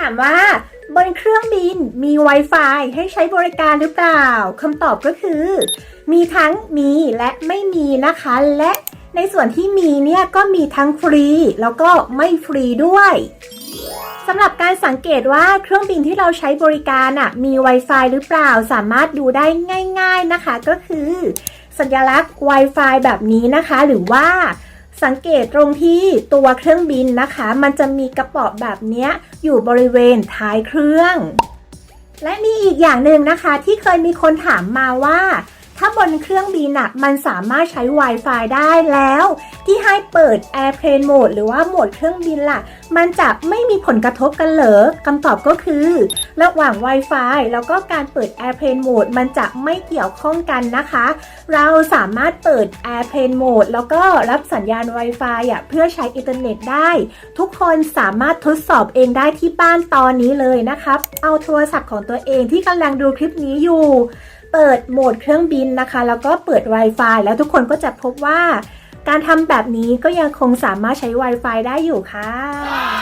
ถามว่า บนเครื่องบินมี Wi-Fi ให้ใช้บริการหรือเปล่าคำตอบก็คือ มีทั้งมีและไม่มีนะคะ และในส่วนที่มีเนี่ยก็มีทั้งฟรี แล้วก็ไม่ฟรีด้วยสำหรับการสังเกตว่าเครื่องบินที่เราใช้บริการอะมี Wi-Fi หรือเปล่าสามารถดูได้ง่าย ๆนะคะ ก็คือ สัญลักษณ์ Wi-Fi แบบนี้นะคะ หรือว่า สังเกตตรงที่ตัวเครื่องบินนะคะ มันจะมีกระเป๋อแบบนี้อยู่บริเวณท้ายเครื่อง และมีอีกอย่างหนึ่งนะคะ ที่เคยมีคนถามมาว่า ถ้าบนเครื่องบินอะมันสามารถใช้ Wi-Fi ได้แล้ว ที่ให้เปิด Airplane Mode หรือว่าโหมดเครื่องบินล่ะ มันจะไม่มีผลกระทบกันเหรอคำตอบก็คือ ระหว่าง Wi-Fi แล้วก็การเปิด Airplane Mode มันจะไม่เกี่ยวข้องกันนะคะ เราสามารถเปิด Airplane Mode แล้วก็รับสัญญาณ Wi-Fi อะเพื่อใช้อินเทอร์เน็ตได้ ทุกคนสามารถทดสอบเองได้ที่บ้านตอนนี้เลยนะครับ เอาโทรศัพท์ของตัวเองที่กำลังดูคลิปนี้อยู่ เปิดโหมดเครื่องบินนะคะ แล้วก็เปิด Wi-Fi แล้วทุกคนก็จะพบว่า การทำแบบนี้ก็ยังคงสามารถใช้ Wi-Fi ได้อยู่ค่ะ